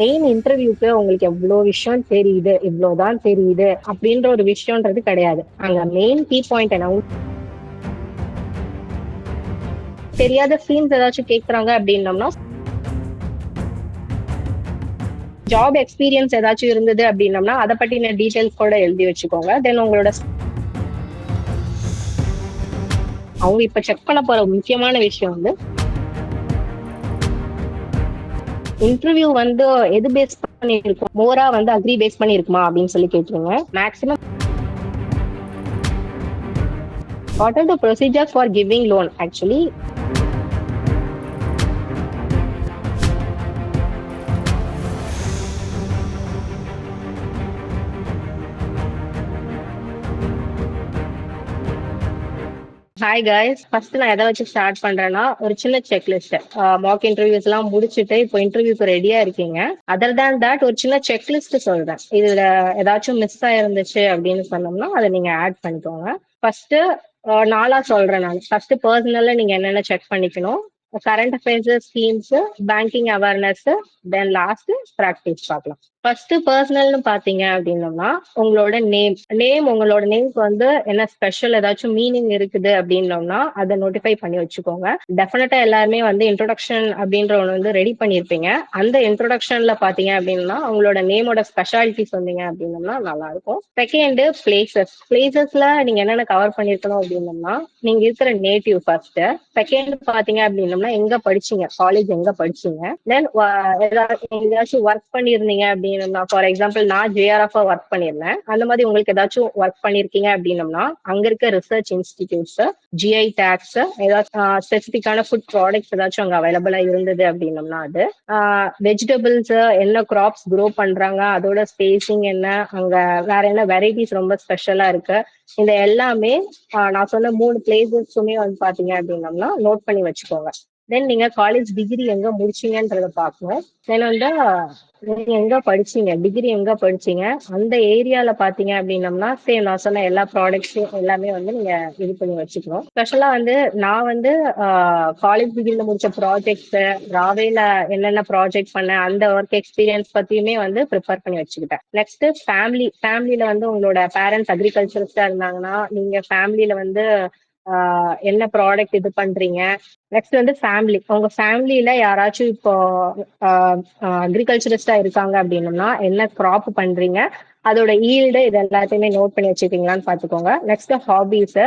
Main இன்டர்வியூக்கு உங்களுக்கு எவ்வளவு விஷயம் தெரியுது இவ்வளவுதான் தெரியுது அப்படின்ற ஒரு விஷயம்ன்றது கிடையாது. அங்க மெயின் கீ பாயிண்ட் என்ன? தெரியாத சீன்ஸ் ஏதாச்சும் கேக்குறாங்க அப்படின்னம்னா ஜாப் எக்ஸ்பீரியன்ஸ் ஏதாச்சும் இருந்தது அப்படின்னம்னா அதை பத்தின டீட்டெயில்ஸ் கூட எழுதி வச்சுக்கோங்க. தென் உங்களோட அவங்க இப்ப செக் பண்ண போற முக்கியமான விஷயம் வந்து இன்டர்வியூ வந்து எது பேஸ் பண்ணி இருக்கும் மோரா வந்து அக்ரி பேஸ் பண்ணிருக்குமா அப்படின்னு சொல்லி கேட்டுருங்க. Maximum what are the procedure for giving loan actually hi guys first நான் எதை வச்சு ஸ்டார்ட் பண்றேன்னா ஒரு சின்ன செக்லிஸ்ட் மாக் இன்டர்வியூஸ் எல்லாம் முடிச்சுட்டு இப்போ இன்டர்வியூக்கு ரெடியா இருக்கீங்க. அதர் தேன் தட் ஒரு சின்ன செக்லிஸ்ட் சொல்றேன். இதுல ஏதாச்சும் மிஸ் ஆயிருந்துச்சு அப்படின்னு சொன்னோம்னா அதை நீங்க ஆட் பண்ணிக்கோங்க. ஃபர்ஸ்ட் நாளா சொல்றேன் நான். ஃபர்ஸ்ட் பர்சனல்ல நீங்க என்னென்ன செக் பண்ணிக்கணும்? Current affairs schemes banking awareness then last practice பார்க்கலாம். ஃபர்ஸ்ட் பர்சனல்னு பாத்தீங்க அப்படின்னோம்னா உங்களோட நேம் நேம் உங்களோட நேம்க்கு வந்து என்ன ஸ்பெஷல் ஏதாச்சும் மீனிங் இருக்குது அப்படின்னோம்னா அதை நோட்டிஃபை பண்ணி வச்சுக்கோங்க. டெஃபினட்டா எல்லாருமே வந்து இன்ட்ரோடக்ஷன் அப்படின்ற ஒன்று வந்து ரெடி பண்ணியிருப்பீங்க அந்த இன்ட்ரோடக்ஷன்ல பாத்தீங்க அப்படின்னா உங்களோட நேமோட ஸ்பெஷாலிட்டி சொன்னீங்க அப்படின்னோம்னா நல்லா இருக்கும் செகண்ட் பிளேசஸ் பிளேசஸ்ல நீங்க என்னென்ன கவர் பண்ணிருக்கணும் அப்படின்னோம்னா நீங்க இருக்கிற நேட்டிவ் ஃபர்ஸ்ட் செகண்ட் பாத்தீங்க அப்படின்னோம்னா எங்க படிச்சீங்க? காலேஜ் எங்க படிச்சீங்க? தென் ஏதாச்சும் ஒர்க் பண்ணியிருந்தீங்க பண்ணியிருந்தா ஃபார் எக்ஸாம்பிள் நான் ஜேஆர்எஃப் ஒர்க் பண்ணியிருந்தேன் அந்த மாதிரி உங்களுக்கு ஏதாச்சும் ஒர்க் பண்ணிருக்கீங்க அப்படின்னம்னா அங்க இருக்க ரிசர்ச் இன்ஸ்டிடியூட்ஸ் ஜிஐ டேக்ஸ் ஏதாச்சும் ஸ்பெசிபிக்கான ஃபுட் ப்ராடக்ட்ஸ் ஏதாச்சும் அங்க அவைலபிளா இருந்தது அப்படின்னம்னா அது வெஜிடபிள்ஸ் என்ன கிராப்ஸ் க்ரோ பண்றாங்க அதோட ஸ்பேசிங் என்ன அங்க வேற என்ன வெரைட்டிஸ் ரொம்ப ஸ்பெஷலா இருக்கு. இந்த எல்லாமே நான் சொன்ன மூணு பிளேசஸுமே வந்து பாத்தீங்க அப்படின்னம்னா நோட் பண்ணி வச்சுக்கோங்க. தென் நீங்க காலேஜ் டிகிரி எங்க முடிச்சீங்கன்றத பார்க்கணும். தென் வந்து நீங்க எங்க படிச்சீங்க? டிகிரி எங்க படிச்சீங்க? அந்த ஏரியால பாத்தீங்க அப்படின்னம்னா சேம் நான் சொன்ன எல்லா ப்ராடக்ட்ஸும் எல்லாமே வந்து நீங்க இது பண்ணி வச்சுக்கணும். ஸ்பெஷலா வந்து நான் வந்து காலேஜ் டிகிரியில முடிச்ச ப்ராஜெக்ட்ஸ் ராவேல என்னென்ன ப்ராஜெக்ட் பண்ணேன் அந்த ஒர்க் எக்ஸ்பீரியன்ஸ் பத்தியுமே வந்து ப்ரிப்பேர் பண்ணி வச்சுக்கிட்டேன். நெக்ஸ்ட் ஃபேமிலி ஃபேமிலியில வந்து உங்களோட பேரண்ட்ஸ் அக்ரிகல்ச்சரிஸ்டா இருந்தாங்கன்னா நீங்க ஃபேமிலியில வந்து என்ன ப்ராடக்ட் இது பண்றீங்க? நெக்ஸ்ட் வந்து ஃபேமிலி உங்க ஃபேமிலியில யாராச்சும் இப்போ அக்ரிகல்ச்சரிஸ்டா இருக்காங்க அப்படின்னம்னா என்ன கிராப் பண்றீங்க? அதோட ஈல்டு இது எல்லாத்தையுமே நோட் பண்ணி வச்சுக்கீங்களான்னு பாத்துக்கோங்க நெக்ஸ்ட் ஹாபிஸ்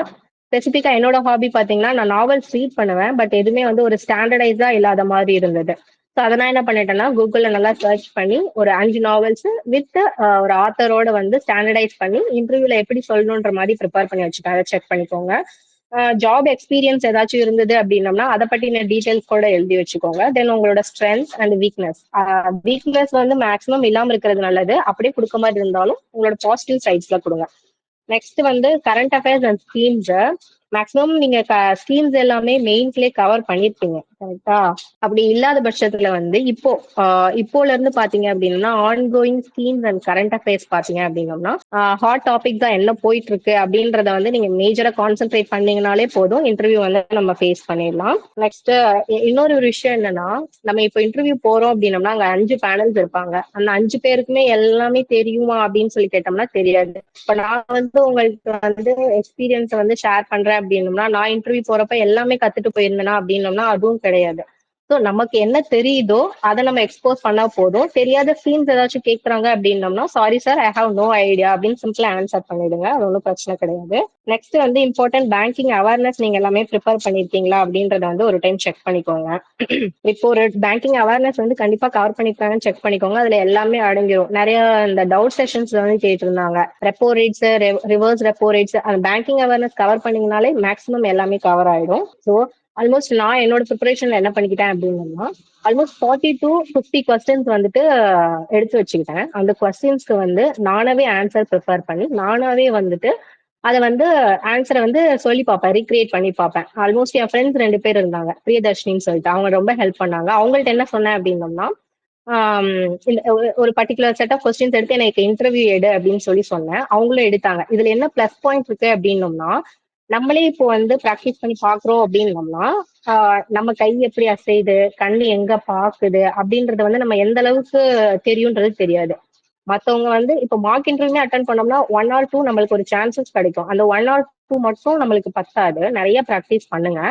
ஸ்பெசிஃபிக்கா என்னோட ஹாபி பாத்தீங்கன்னா நான் நாவல்ஸ் ரீட் பண்ணுவேன். பட் எதுவுமே வந்து ஒரு ஸ்டாண்டர்டைஸா இல்லாத மாதிரி இருந்தது. ஸோ அதை நான் என்ன பண்ணிட்டேன்னா கூகுளில் நல்லா சர்ச் பண்ணி ஒரு அஞ்சு நாவல்ஸ் வித் ஒரு ஆத்தரோட வந்து ஸ்டாண்டர்டைஸ் பண்ணி இன்டர்வியூல எப்படி சொல்லணுன்ற மாதிரி ப்ரிப்பேர் பண்ணி வச்சுட்டேன் அதை செக் பண்ணிக்கோங்க. ஜாப் எக்ஸ்பீரியன்ஸ் ஏதாச்சும் இருந்தது அப்படின்னம்னா அதை பற்றின டீட்டெயில்ஸ் கூட எழுதி வச்சுக்கோங்க. தென் உங்களோட ஸ்ட்ரென்த் அண்ட் வீக்னஸ் வீக்னஸ் வந்து மேக்ஸிமம் இல்லாமல் இருக்கிறது நல்லது. அப்படியே கொடுக்க மாதிரி இருந்தாலும் உங்களோட பாசிட்டிவ் சைட்ஸ்ல கொடுங்க. நெக்ஸ்ட் வந்து current affairs and schemes maximum நீங்க ஸ்கீம்ஸ் எல்லாமே மெயின்ஸ்லயே கவர் பண்ணிருப்பீங்க கரெக்டா அப்படி இல்லாத பட்சத்துல வந்து இப்போ இப்போல இருந்து பாத்தீங்க அப்படின்னா ongoing schemes and current affairs பாத்தீங்க அப்படின்னோம்னா ஹாட் டாபிக் தான் என்ன போயிட்டு இருக்கு அப்படின்றத வந்து நீங்க மேஜரா கான்சென்ட்ரேட் பண்ணீங்கனாலே போதும் இன்டர்வியூ வந்து நம்ம ஃபேஸ் பண்ணிடலாம். நெக்ஸ்ட் இன்னொரு ஒரு விஷயம் என்னன்னா நம்ம இப்போ இன்டர்வியூ போறோம் அப்படின்னம்னா அங்க அஞ்சு பேனல்ஸ் இருப்பாங்க. அந்த அஞ்சு பேருக்குமே எல்லாமே தெரியுமா அப்படின்னு சொல்லி கேட்டோம்னா தெரியாது. இப்ப நான் வந்து உங்களுக்கு வந்து எக்ஸ்பீரியன்ஸ் வந்து ஷேர் பண்றேன் அப்படின்னோம்னா நான் இன்டர்வியூ போறப்ப எல்லாமே கத்துட்டு போயிருந்தேனா அப்படின்னோம்னா அதுவும் கிடையாது. ஸோ நமக்கு என்ன தெரியுதோ அதை நம்ம எக்ஸ்போஸ் பண்ணா போதும். தெரியாத சீன்ஸ் ஏதாச்சும் கேட்கறாங்க அப்படின்னம்னா sorry sir I have no idea அப்படின்னு சிம்பிளா ஆன்சர் பண்ணிடுங்க. அது ஒன்றும் பிரச்சனை கிடையாது. நெக்ஸ்ட் வந்து இம்பார்ட்டன்ட் பேங்கிங் அவேர்னஸ் நீங்க எல்லாமே ப்ரிப்பேர் பண்ணிருக்கீங்களா அப்படின்றத வந்து ஒரு டைம் செக் பண்ணிக்கோங்க. இப்போ ஒரு பேங்கிங் அவேர்னஸ் வந்து கண்டிப்பா கவர் பண்ணிருக்காங்கன்னு செக் பண்ணிக்கோங்க. அதுல எல்லாமே அடங்கிரும். நிறைய இந்த டவுட் செஷன்ஸ் வந்து கேட்டிருந்தாங்க. Repo rates reverse repo rates அந்த பேங்கிங் அவேர்னஸ் கவர் பண்ணீங்கனாலே மேக்ஸிமம் எல்லாமே கவர் ஆயிடும். ஸோ ஆல்மோஸ்ட் நான் என்னோட ப்ரிப்பரேஷன்ல என்ன பண்ணிக்கிட்டேன் அப்படின்னா almost forty to fifty questions வந்துட்டு எடுத்து வச்சுக்கிட்டேன். அந்த கொஸ்டின்ஸ்க்கு வந்து நானாவே ஆன்சர் ப்ரிப்பேர் பண்ணி நானாவே வந்துட்டு அதை வந்து ஆன்சரை வந்து சொல்லி பார்ப்பேன் ரீக்ரியேட் பண்ணி பார்ப்பேன். ஆல்மோஸ்ட் என் ஃப்ரெண்ட்ஸ் ரெண்டு பேர் இருந்தாங்க பிரியதர்ஷினின்னு சொல்லிட்டு. அவங்க ரொம்ப ஹெல்ப் பண்ணாங்க. அவங்கள்ட்ட என்ன சொன்னேன் அப்படின்னோம்னா ஒரு பர்டிகுலர் செட் ஆஃப் கொஸ்டின்ஸ் எடுத்து எனக்கு இன்டர்வியூ எடு அப்படின்னு சொல்லி சொன்னேன். அவங்களும் எடுத்தாங்க. இதுல என்ன பிளஸ் பாயிண்ட் இருக்கு அப்படின்னோம்னா நம்மளே இப்போ வந்து ப்ராக்டிஸ் பண்ணி பாக்குறோம் அப்படின்னோம்னா ஆஹ் நம்ம கை எப்படி அசையுது கண்ணு எங்க பாக்குது அப்படின்றது வந்து நம்ம எந்த அளவுக்கு தெரியும்ன்றது தெரியாது. மத்தவங்க வந்து இப்போ மார்க் இன்டர்வியூமே அட்டன் பண்ணோம்னா ஒன் ஆர் டூ நம்மளுக்கு ஒரு சான்சஸ் கிடைக்கும். அந்த ஒன் ஆர் டூ மட்டும் நம்மளுக்கு பத்தாது. நிறைய ப்ராக்டிஸ் பண்ணுங்க.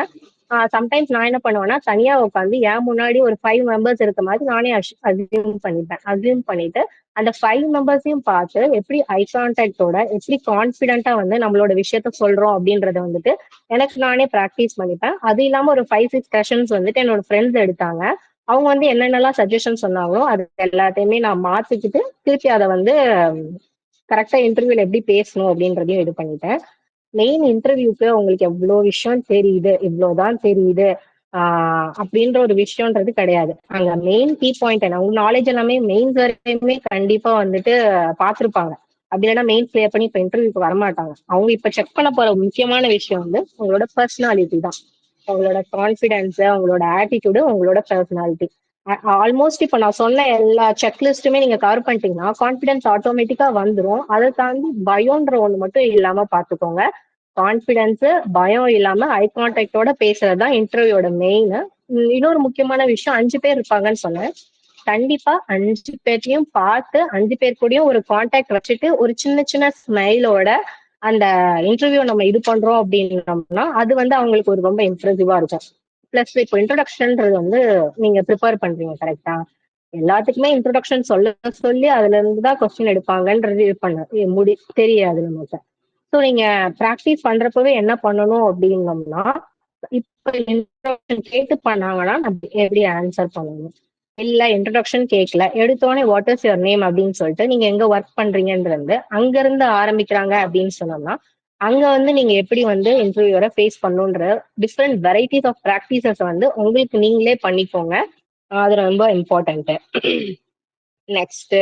சம்டைம்ஸ் நான் என்ன பண்ணுவேன்னா தனியா உட்காந்து என் முன்னாடி ஒரு ஃபைவ் மெம்பர்ஸ் இருக்க மாதிரி நானே அசியூம் பண்ணிப்பேன். அசியூம் பண்ணிட்டு அந்த ஃபைவ் மெம்பர்ஸையும் பார்த்து எப்படி ஐ கான்டாக்டோட எப்படி கான்பிடென்ட்டா வந்து நம்மளோட விஷயத்த சொல்றோம் அப்படின்றத வந்துட்டு எனக்கு நானே ப்ராக்டிஸ் பண்ணிப்பேன். அது இல்லாம ஒரு ஃபைவ் சிக்ஸ் செஷன்ஸ் வந்துட்டு என்னோட ஃப்ரெண்ட்ஸ் எடுத்தாங்க. அவங்க வந்து என்னென்னலாம் சஜஷன் சொன்னாங்களோ அது எல்லாத்தையுமே நான் மாத்திக்கிட்டு திருப்பி அதை வந்து கரெக்டா இன்டர்வியூல எப்படி பேசணும் அப்படின்றதையும் இது பண்ணிட்டேன். மெயின் இன்டர்வியூக்கு உங்களுக்கு எவ்வளோ விஷயம் தெரியுது இவ்வளோதான் தெரியுது ஆஹ் அப்படின்ற ஒரு விஷயம்ன்றது கிடையாது. அங்க மெயின் கீ பாயிண்ட் என்ன உங்க நாலேஜ் எல்லாமே மெயின்ஸ் வரையுமே கண்டிப்பா வந்துட்டு பார்த்துருப்பாங்க. அப்படி இல்லைன்னா மெயின் கிளியர் பண்ணி இப்போ இன்டர்வியூக்கு வரமாட்டாங்க. அவங்க இப்போ செக் பண்ண போற முக்கியமான விஷயம் வந்து உங்களோட பர்சனாலிட்டி தான். உங்களோட கான்ஃபிடென்ஸ் உங்களோட ஆட்டிடியூடு உங்களோட பர்சனாலிட்டி ஆல்மோஸ்ட் இப்போ நான் சொன்ன எல்லா செக்லிஸ்ட்டுமே நீங்கள் கவர் பண்ணிட்டீங்கன்னா கான்ஃபிடன்ஸ் ஆட்டோமேட்டிக்காக வந்துடும் அதை தாண்டி பயம்ன்ற ஒன்று மட்டும் இல்லாமல் பார்த்துக்கோங்க கான்ஃபிடென்ஸு பயம் இல்லாமல் ஐ கான்டாக்டோட பேசுறது தான் இன்டர்வியூட மெயின் இன்னொரு முக்கியமான விஷயம் அஞ்சு பேர் இருப்பாங்கன்னு சொன்னேன். கண்டிப்பா அஞ்சு பேர்த்தையும் பார்த்து அஞ்சு பேர் கூடயும் ஒரு கான்டாக்ட் வச்சுட்டு ஒரு சின்ன சின்ன ஸ்மைலோட அந்த இன்டர்வியூ நம்ம இது பண்றோம் அப்படின்னோம்னா அது வந்து அவங்களுக்கு ஒரு ரொம்ப இம்ப்ரெசிவா இருக்கும். பிளஸ் இப்போ இன்ட்ரோடக்ஷன்ன்றது வந்து நீங்க ப்ரிப்பேர் பண்றீங்க கரெக்டா எல்லாத்துக்குமே இன்ட்ரோடக்ஷன் சொல்ல சொல்லி அதுல இருந்து தான் கொஸ்டின் எடுப்பாங்கன்றது இது பண்ண முடி தெரியாது நமக்கு. ஸோ நீங்க ப்ராக்டிஸ் பண்றப்பவே என்ன பண்ணணும் அப்படின்னோம்னா இப்போ இன்ட்ரோடக்ஷன் கேட்டு பண்ணாங்கன்னா நம்ம எப்படி ஆன்சர் பண்ணணும்? இல்ல இன்ட்ரடக்ஷன் கேட்கல எடுத்தோடனே வாட் இஸ் யுவர் நேம் அப்படின்னு சொல்லிட்டு நீங்க எங்க ஒர்க் பண்றீங்கன்றது அங்க இருந்து ஆரம்பிக்கிறாங்க அப்படின்னு சொன்னோம்னா அங்க வந்து நீங்க எப்படி வந்து இன்டர்வியூவரை ஃபேஸ் பண்ணுன்ற டிஃப்ரெண்ட் வெரைட்டிஸ் ஆஃப் ப்ராக்டிசஸ் வந்து உங்களுக்கு நீங்களே பண்ணிக்கோங்க. அது ரொம்ப இம்பார்ட்டன்ட் நெக்ஸ்ட்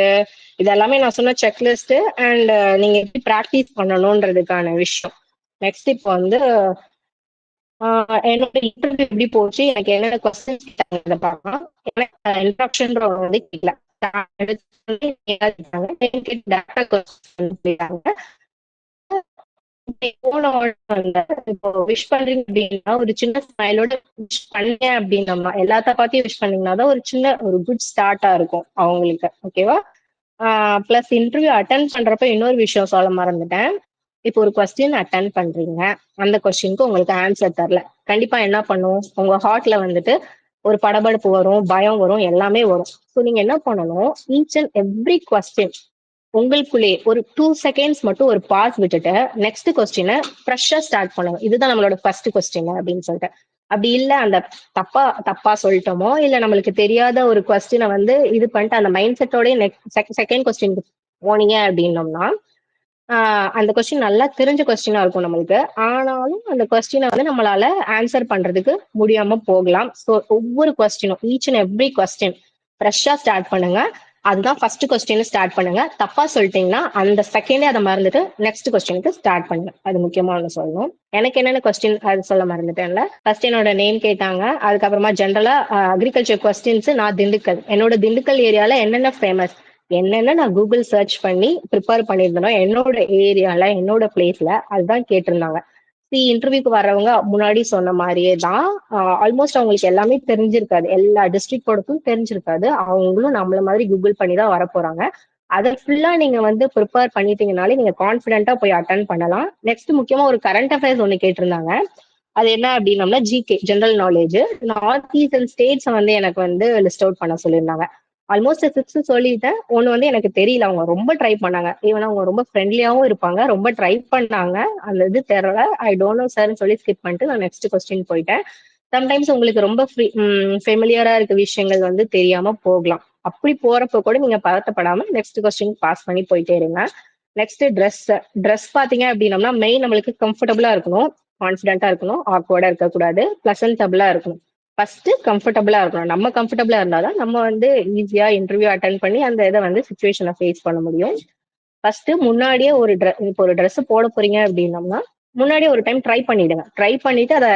இது எல்லாமே நான் சொன்ன செக்லிஸ்ட் அண்ட் நீங்க எப்படி ப்ராக்டிஸ் பண்ணணுன்றதுக்கான விஷயம். நெக்ஸ்ட் இப்போ வந்து என்னோட இன்டர்வியூ எப்படி போச்சு? எனக்கு என்னென்ன கொஸ்டின்ஸ் கேட்டாங்க பார்க்கலாம். எனக்கு இன்ட்ரக்ஷன் வந்து கேட்கல. போன இப்போ விஷ் பண்றீங்க அப்படின்னா ஒரு சின்ன ஸ்மைலோட விஷ் பண்ணேன் அப்படின்னா எல்லாத்த பார்த்தையும் விஷ் பண்ணீங்கன்னா தான் ஒரு சின்ன ஒரு குட் ஸ்டார்டா இருக்கும் அவங்களுக்கு. ஓகேவா பிளஸ் இன்டர்வியூ அட்டன் பண்றப்ப இன்னொரு விஷயம் சொல்ல மறந்துட்டேன். இப்போ ஒரு கொஸ்டின் அட்டன் பண்றீங்க. அந்த கொஸ்டினுக்கு உங்களுக்கு ஆன்சர் தரல. கண்டிப்பா என்ன பண்ணும்? உங்க ஹார்ட்ல வந்துட்டு ஒரு படபடப்பு வரும் பயம் வரும் எல்லாமே வரும். ஸோ நீங்க என்ன பண்ணணும்? ஈச் அண்ட் எவ்ரி கொஸ்டின் உங்களுக்குள்ளே ஒரு டூ செகண்ட்ஸ் மட்டும் ஒரு பாஸ் விட்டுட்டு நெக்ஸ்ட் கொஸ்டினை ஃப்ரெஷ்ஷா ஸ்டார்ட் பண்ணுங்க. இதுதான் நம்மளோட ஃபர்ஸ்ட் கொஸ்டின் அப்படின்னு சொல்லிட்டு. அப்படி இல்ல அந்த தப்பா தப்பா சொல்லிட்டோமோ இல்ல நம்மளுக்கு தெரியாத ஒரு கொஸ்டினை வந்து இது பண்ணிட்டு அந்த மைண்ட் செட்டோடய நெக்ஸ்ட் செகண்ட் கொஸ்டின் போனீங்க அப்படின்னோம்னா அந்த கொஸ்டின் நல்லா தெரிஞ்ச கொஸ்டினா இருக்கும் நம்மளுக்கு. ஆனாலும் அந்த கொஸ்டினை வந்து நம்மளால ஆன்சர் பண்றதுக்கு முடியாம போகலாம். ஸோ ஒவ்வொரு கொஸ்டினும் ஈச் அண்ட் எவ்ரி கொஸ்டின் ஃப்ரெஷ்ஷா ஸ்டார்ட் பண்ணுங்க. அதுதான் ஃபர்ஸ்ட் கொஸ்டின் ஸ்டார்ட் பண்ணுங்க. தப்பா சொல்லிட்டீங்கன்னா அந்த செகண்டே அதை மறந்துட்டு நெக்ஸ்ட் கொஸ்டினுக்கு ஸ்டார்ட் பண்ணுங்க. அது முக்கியமான சொல்லணும். எனக்கு என்னென்ன கொஸ்டின் அது சொல்ல மறந்துட்டேன்ல. ஃபர்ஸ்ட் என்னோட நேம் கேட்டாங்க. அதுக்கப்புறமா ஜென்ரலா அக்ரிகல்ச்சர் கொஸ்டின்ஸ் நான் திண்டுக்கல். என்னோட திண்டுக்கல் ஏரியால என்னென்ன ஃபேமஸ் என்னென்ன நான் கூகுள் சர்ச் பண்ணி ப்ரிப்பேர் பண்ணியிருந்தனோ என்னோட ஏரியால என்னோட பிளேஸ்ல அதுதான் கேட்டிருந்தாங்க. சி இன்டர்வியூக்கு வர்றவங்க முன்னாடி சொன்ன மாதிரியே தான். ஆல்மோஸ்ட் அவங்களுக்கு எல்லாமே தெரிஞ்சிருக்காது. எல்லா டிஸ்ட்ரிக்டோடக்கும் தெரிஞ்சிருக்காது. அவங்களும் நம்மள மாதிரி கூகுள் பண்ணி தான் வர போறாங்க. அதை ஃபுல்லா நீங்க வந்து ப்ரிப்பேர் பண்ணிட்டீங்கனாலே நீங்க கான்பிடென்ட்டா போய் அட்டன் பண்ணலாம். நெக்ஸ்ட் முக்கியமா ஒரு கரண்ட் அஃபேர்ஸ் ஒன்று கேட்டிருந்தாங்க. அது என்ன அப்படின்னம்னா GK general knowledge north eastern states வந்து எனக்கு வந்து லிஸ்ட் அவுட் பண்ண சொல்லியிருந்தாங்க. ஆல்மோஸ்ட் சிக்ஸ் சொல்லிட்டேன். ஒன்று வந்து எனக்கு தெரியல. அவங்க ரொம்ப ட்ரை பண்ணாங்க. ஈவன் அவங்க ரொம்ப ஃப்ரெண்ட்லியாகவும் இருப்பாங்க. ரொம்ப ட்ரை பண்ணாங்க. அந்த இது தெரியல. ஐ டோன்ட் நோ சார்னு சொல்லி ஸ்கிப் பண்ணிட்டு நான் நெக்ஸ்ட் கொஸ்டின் போயிட்டேன். சம்டைம்ஸ் உங்களுக்கு ரொம்ப ஃப்ரீ ஃபெமிலியரா இருக்க விஷயங்கள் வந்து தெரியாம போகலாம். அப்படி போறப்ப கூட நீங்க பதட்டப்படாம நெக்ஸ்ட் கொஸ்டின் பாஸ் பண்ணி போயிட்டே இருங்க. நெக்ஸ்ட் ட்ரெஸ் ட்ரெஸ் பாத்தீங்க அப்படின்னம்னா மெயின் நம்மளுக்கு கம்ஃபர்டபுளா இருக்கணும். கான்ஃபிடென்ட்டா இருக்கணும். ஆக்வர்டா இருக்கக்கூடாது. பிளசன்டபுளா இருக்கணும். ஃபர்ஸ்ட் கம்ஃபர்டபுளா இருக்கணும். நம்ம கம்ஃபர்டபுளா இருந்தாதான் நம்ம வந்து ஈஸியா இன்டர்வியூ அட்டன் பண்ணி அந்த இதை வந்து சுச்சுவேஷனை ஃபேஸ் பண்ண முடியும். ஃபர்ஸ்ட் முன்னாடியே ஒரு ட்ரெஸ் இப்போ ஒரு ட்ரெஸ் போட போறீங்க அப்படின்னம்னா முன்னாடியே ஒரு டைம் ட்ரை பண்ணிடுங்க. ட்ரை பண்ணிட்டு அதை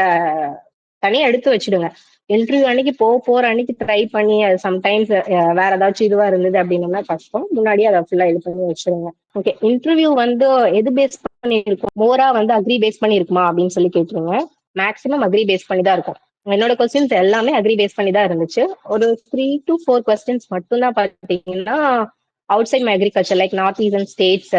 தனியாக எடுத்து வச்சிடுங்க. இன்டர்வியூ அன்னைக்கு போக போற அன்னைக்கு ட்ரை பண்ணி அது சம்டைம்ஸ் வேற ஏதாச்சும் இதுவா இருந்தது அப்படின்னம்னா கஷ்டம் முன்னாடியே அதை ஃபுல்லா இது பண்ணி வச்சிருங்க ஓகே இன்டர்வியூ வந்து எது பேஸ் பண்ணி இருக்கும் மோரா வந்து அக்ரி பேஸ் பண்ணி இருக்குமா அப்படின்னு சொல்லி கேட்டுருங்க. மேக்ஸிமம் அக்ரி பேஸ் பண்ணி தான் இருக்கும். என்னோட கொஸ்டின்ஸ் எல்லாமே அக்ரி பேஸ் பண்ணி தான் இருந்துச்சு. ஒரு த்ரீ டு ஃபோர் கொஸ்டின்ஸ் மட்டும்தான் பார்த்தீங்கன்னா outside my agriculture like north eastern states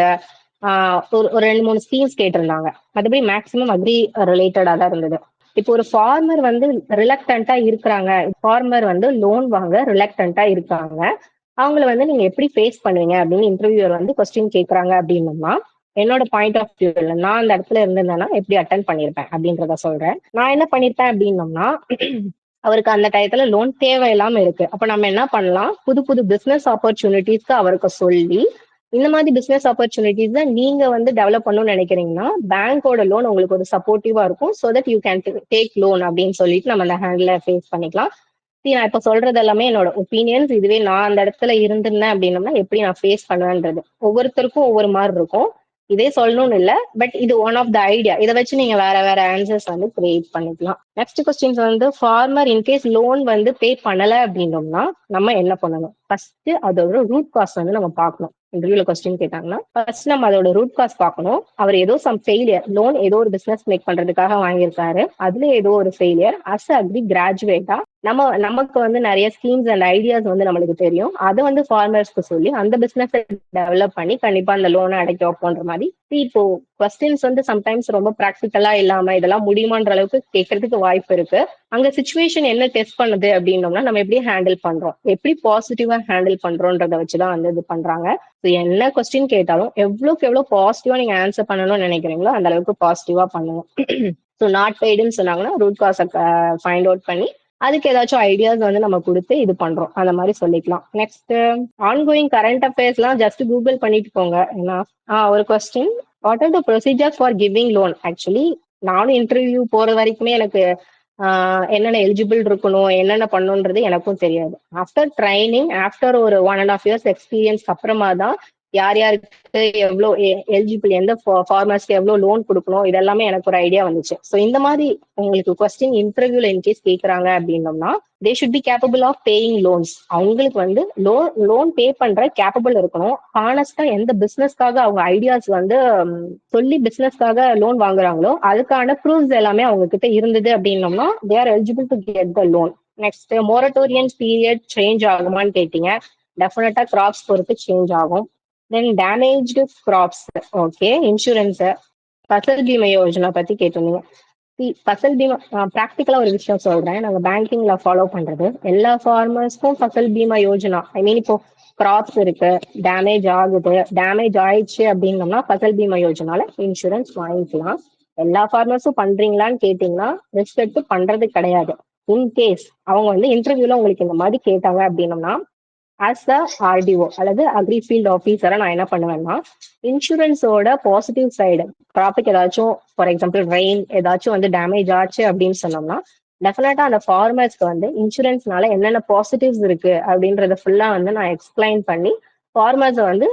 ஒரு ஒரு ரெண்டு மூணு ஸ்கீம்ஸ் கேட்டிருந்தாங்க. மற்றபடி மேக்ஸிமம் அக்ரி ரிலேட்டடாக தான் இருந்தது. இப்போ ஒரு ஃபார்மர் வந்து ரிலக்டண்டா இருக்கிறாங்க. ஃபார்மர் வந்து லோன் வாங்க ரிலக்டண்டா இருக்காங்க. அவங்கள வந்து நீங்க எப்படி ஃபேஸ் பண்ணுவீங்க அப்படின்னு இன்டர்வியூவர் வந்து கொஸ்டின் கேட்கறாங்க அப்படின்னம்னா என்னோட பாயிண்ட் ஆஃப் வியூல நான் அந்த இடத்துல இருந்திருந்தேன்னா எப்படி அட்டன் பண்ணிருப்பேன் அப்படின்றத சொல்றேன். நான் என்ன பண்ணிருப்பேன் அப்படின்னம்னா அவருக்கு அந்த டயத்துல லோன் தேவையில்லாம இருக்கு. அப்ப நம்ம என்ன பண்ணலாம்? புது புது பிசினஸ் ஆப்பர்ச்சுனிட்டிஸ்க்கு அவருக்கு சொல்லி இந்த மாதிரி பிசினஸ் ஆப்பர்ச்சுனிட்டிஸ் தான் நீங்க வந்து டெவலப் பண்ணணும்னு நினைக்கிறீங்கன்னா பேங்கோட லோன் உங்களுக்கு ஒரு சப்போர்ட்டிவா இருக்கும். So that you can take loan அப்படின்னு சொல்லிட்டு நம்ம அந்த ஹேண்ட்ல ஃபேஸ் பண்ணிக்கலாம். நான் இப்ப சொல்றது எல்லாமே என்னோட ஒப்பீனியன்ஸ் இதுவே நான் அந்த இடத்துல இருந்திருந்தேன் அப்படின்னம்னா எப்படி நான் ஃபேஸ் பண்ணுவேன்றது? ஒவ்வொருத்தருக்கும் ஒவ்வொரு மாதிரி இருக்கும். இதே சொல்லணும்னு இல்ல பட் இது ஒன் ஆஃப் த ஐடியா இதை வச்சு நீங்க வேற வேற ஆன்சர்ஸ் வந்து கிரியேட் பண்ணிக்கலாம். நெக்ஸ்ட் கொஸ்டின்ஸ் வந்து ஃபார்மர் இன்கேஸ் லோன் வந்து பே பண்ணல அப்படின்னோம்னா நம்ம என்ன பண்ணணும்? ஃபர்ஸ்ட் அதோட ரூட் காஸ்ட் வந்து நம்ம பார்க்கணும். இன்டர்வியூல கொஸ்டின் கேட்டாங்கன்னா ஃபர்ஸ்ட் நம்ம அதோட ரூட் காஸ்ட் பார்க்கணும். அவர் ஏதோ சம் ஃபெயிலியர் லோன் ஏதோ ஒரு பிசினஸ் மேக் பண்றதுக்காக வாங்கியிருக்காரு. அதுல ஏதோ ஒரு ஃபெயிலியர் அஸ் அக்ரி கிராஜுவேட்டா நம்ம நமக்கு வந்து நிறைய ஸ்கீம்ஸ் அண்ட் ஐடியாஸ் வந்து நம்மளுக்கு தெரியும். அதை வந்து ஃபார்மர்ஸ்க்கு சொல்லி அந்த பிசினஸ் டெவலப் பண்ணி கண்டிப்பா அந்த லோனை அடைக்க வைப்போன்ற மாதிரி. இப்போ கொஸ்டின்ஸ் வந்து சம்டைம்ஸ் ரொம்ப ப்ராக்டிக்கலா இல்லாம இதெல்லாம் முடியுமான்ற அளவுக்கு கேட்கறதுக்கு வாய்ப்பு இருக்கு. அங்க சுச்சுவேஷன் என்ன டெஸ்ட் பண்ணுது அப்படின்னோம்னா நம்ம எப்படி ஹேண்டில் பண்றோம்? எப்படி பாசிட்டிவா ஹேண்டில் பண்றோன்றத வச்சுதான் வந்து இது பண்றாங்க. ஸோ என்ன கொஸ்டின் கேட்டாலும் எவ்வளோக்கு எவ்வளோ பாசிட்டிவா நீங்க ஆன்சர் பண்ணணும்னு நினைக்கிறீங்களோ அந்த அளவுக்கு பாசிட்டிவா பண்ணுங்க ஸோ நாட் பெய்டுன்னு சொன்னாங்கன்னா ரூட் காசை ஃபைண்ட் அவுட் பண்ணி அதுக்கு ஏதாச்சும் ஐடியாஸ் வந்து நம்ம கொடுத்து இது பண்றோம். அந்த மாதிரி சொல்லிக்கலாம். நெக்ஸ்ட் ஆன்கோயிங் கரண்ட் அஃபேர்ஸ்லாம் ஜஸ்ட் கூகுள் பண்ணிட்டு போங்க. ஏன்னா ஒரு question what are the procedure for giving loan actually நானும் இன்டர்வியூ போற வரைக்குமே எனக்கு என்னென்ன எலிஜிபிள் இருக்கணும் என்னென்ன பண்ணணுன்றது எனக்கும் தெரியாது. ஆஃப்டர் ட்ரைனிங் ஆஃப்டர் ஒரு one and half years experience அப்புறமா தான் யார் யாருக்கு எவ்வளோ எலிஜிபிள் எந்த ஃபார்மர்ஸ்க்கு எவ்வளோ லோன் கொடுக்கணும் இதெல்லாமே எனக்கு ஒரு ஐடியா வந்துச்சு. ஸோ இந்த மாதிரி உங்களுக்கு கொஸ்டின் இன்டர்வியூல இன்கேஸ் கேட்குறாங்க அப்படின்னோம்னா they should be capable of paying loans அவங்களுக்கு வந்து லோன் லோன் பே பண்ற கேப்பபிள் இருக்கணும். ஹானஸ்டா எந்த பிசினஸ்க்காக அவங்க ஐடியாஸ் வந்து சொல்லி பிசினஸ்க்காக லோன் வாங்குறாங்களோ அதுக்கான ப்ரூஃப்ஸ் எல்லாமே அவங்க கிட்ட இருந்தது அப்படின்னோம்னா they are eligible to get the loan next moratorium period change ஆகுமான்னு கேட்டீங்க. டெஃபினட்டா கிராப்ஸ் பொறுத்து சேஞ்ச் ஆகும். Then damaged crops okay insurance Fasal Bima Yojana பற்றி கேட்டிருந்தீங்க. ஃபசல் பீமா ப்ராக்டிக்கலாக ஒரு விஷயம் சொல்கிறேன் நாங்கள் பேங்கிங்கில் ஃபாலோ பண்ணுறது எல்லா ஃபார்மர்ஸ்க்கும் ஃபசல் பீமா யோஜனா ஐ மீன் இப்போ கிராப்ஸ் இருக்கு டேமேஜ் ஆகுது டேமேஜ் ஆயிடுச்சு அப்படின்னோம்னா ஃபசல் பீமா யோஜனால இன்சூரன்ஸ் வாங்கிக்கலாம். எல்லா ஃபார்மர்ஸும் பண்றீங்களான்னு கேட்டீங்கன்னா ரெஸ்பெக்ட் எடுத்து பண்றது கிடையாது. இன்கேஸ் அவங்க வந்து இன்டர்வியூல உங்களுக்கு இந்த மாதிரி கேட்டாங்க அப்படின்னம்னா ஆஸ் அ ஆர்டிஓ அல்லது அக்ரி ஃபீல்ட் ஆஃபீஸரை நான் என்ன பண்ணுவேன்னா இன்சூரன்ஸோட பாசிட்டிவ் சைடு ப்ராஃபிட் ஏதாச்சும் ஃபார் எக்ஸாம்பிள் ரெயின் ஏதாச்சும் வந்து டேமேஜ் ஆச்சு அப்படின்னு சொன்னோம்னா டெஃபினட்டா அந்த ஃபார்மர்ஸ்க்கு வந்து இன்சூரன்ஸ்னால என்னென்ன பாசிட்டிவ்ஸ் இருக்கு அப்படின்றத ஃபுல்லா வந்து நான் எக்ஸ்பிளைன் பண்ணி ஃபார்மர்ஸை வந்து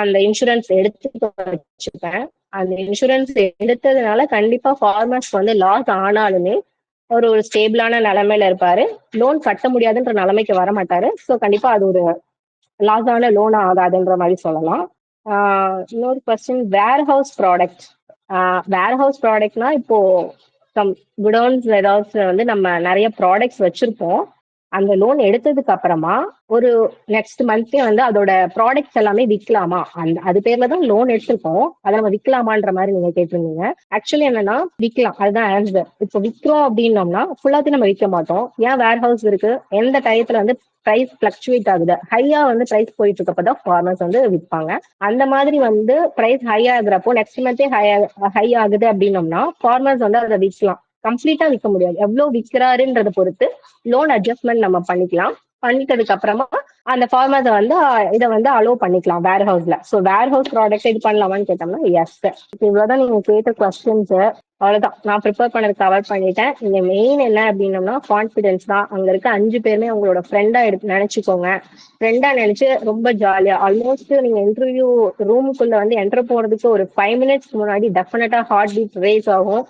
அந்த இன்சூரன்ஸ் எடுத்து வச்சுப்பேன். அந்த இன்சூரன்ஸ் எடுத்ததுனால கண்டிப்பா ஃபார்மர்ஸ் வந்து லாஸ் ஆனாலுமே அவர் ஒரு ஸ்டேபிளான நிலைமையில இருப்பாரு. லோன் கட்ட முடியாதுன்ற நிலைமைக்கு வர மாட்டாரு. ஸோ கண்டிப்பா அது ஒரு லாஸான லோன் ஆகாதுன்ற மாதிரி சொல்லலாம். இன்னொரு கொஸ்டின் வேர் ஹவுஸ் ப்ராடக்ட் வேர் ஹவுஸ் ப்ராடக்ட்னா இப்போ சம் குடோன்ஸ் ஏதாவது வந்து நம்ம நிறைய ப்ராடக்ட்ஸ் வச்சிருப்போம். அந்த லோன் எடுத்ததுக்கு அப்புறமா ஒரு நெக்ஸ்ட் மந்த்லயே வந்து அதோட ப்ராடக்ட்ஸ் எல்லாமே விற்கலாமா அந்த அது பேர்ல தான் லோன் எடுத்திருக்கோம். அதை நம்ம விற்கலாமான்ற மாதிரி நீங்க கேட்டிருந்தீங்க. ஆக்சுவலி என்னன்னா விற்கலாம் அதுதான் ஆன்சர் இப்போ விற்கிறோம் அப்படின்னோம்னா ஃபுல்லாத்தையும் நம்ம விற்க மாட்டோம். ஏன் வேர் ஹவுஸ் இருக்கு? எந்த டயத்துல வந்து பிரைஸ் பிளக்சுவேட் ஆகுது? ஹையா வந்து பிரைஸ் போயிட்டு இருக்கப்பதான் ஃபார்மர்ஸ் வந்து விற்பாங்க. அந்த மாதிரி வந்து பிரைஸ் ஹை ஆகுறப்போ நெக்ஸ்ட் மந்தே ஹை ஹை ஆகுது அப்படின்னோம்னா ஃபார்மர்ஸ் வந்து அதை விற்கலாம். கம்ப்ளீட்டா விற்க முடியாது. எவ்வளவு விற்கிறாருன்றத பொறுத்து லோன் அட்ஜஸ்ட்மெண்ட் நம்ம பண்ணிக்கலாம். பண்ணிட்டதுக்கு அப்புறமா அந்த ஃபார்மர்ஸை வந்து இதை வந்து அலோவ் பண்ணிக்கலாம் வேர் ஹவுஸ்ல ஸோ வேர் ஹவுஸ் ப்ராடக்ட் இது பண்ணலாமான்னு கேட்டோம்னா எஸ் இவ்வளவுதான் நீங்க கேட்ட கொஸ்டின்ஸ் அவ்வளவுதான். நான் ப்ரிப்பேர் பண்ணது கவர் பண்ணிட்டேன். இங்க மெயின் என்ன அப்படின்னம்னா கான்ஃபிடென்ஸ் தான். அங்க இருக்க அஞ்சு பேருமே உங்களோட ஃப்ரெண்டா எடுத்து நினைச்சுக்கோங்க. ஃப்ரெண்டா நினைச்சு ரொம்ப ஜாலியா ஆல்மோஸ்ட் நீங்க இன்டர்வியூ ரூமுக்குள்ள வந்து என்டர் போறதுக்கு ஒரு ஃபைவ் மினிட்ஸ்க்கு முன்னாடி டெஃபினட்டா ஹார்ட் பீட் ரேஸ் ஆகும்.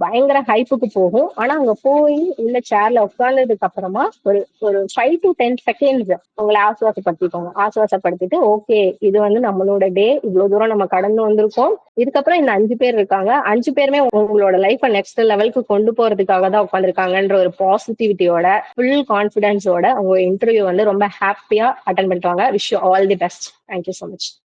பயங்கர ஹைப்புக்கு போகும். ஆனா அங்க போய் உள்ள சேர்ல உட்கார்ந்ததுக்கு அப்புறமா ஒரு ஒரு ஃபைவ் டு டென் செகண்ட்ஸ் உங்களை ஆசுவாசப்படுத்திக்கோங்க. ஆசுவாசப்படுத்திட்டு ஓகே இது வந்து நம்மளோட டே இவ்வளவு தூரம் நம்ம கடந்து வந்திருக்கோம். இதுக்கப்புறம் இந்த அஞ்சு பேர் இருக்காங்க. அஞ்சு பேருமே உங்களோட லைஃப் நெக்ஸ்ட் லெவலுக்கு கொண்டு போறதுக்காக தான் உட்காந்துருக்காங்கன்ற ஒரு பாசிட்டிவிட்டியோட ஃபுல் கான்பிடன்ஸோட உங்க இன்டர்வியூ வந்து ரொம்ப ஹாப்பியா அட்டன் பண்ணுவாங்க wish all the best thank you so much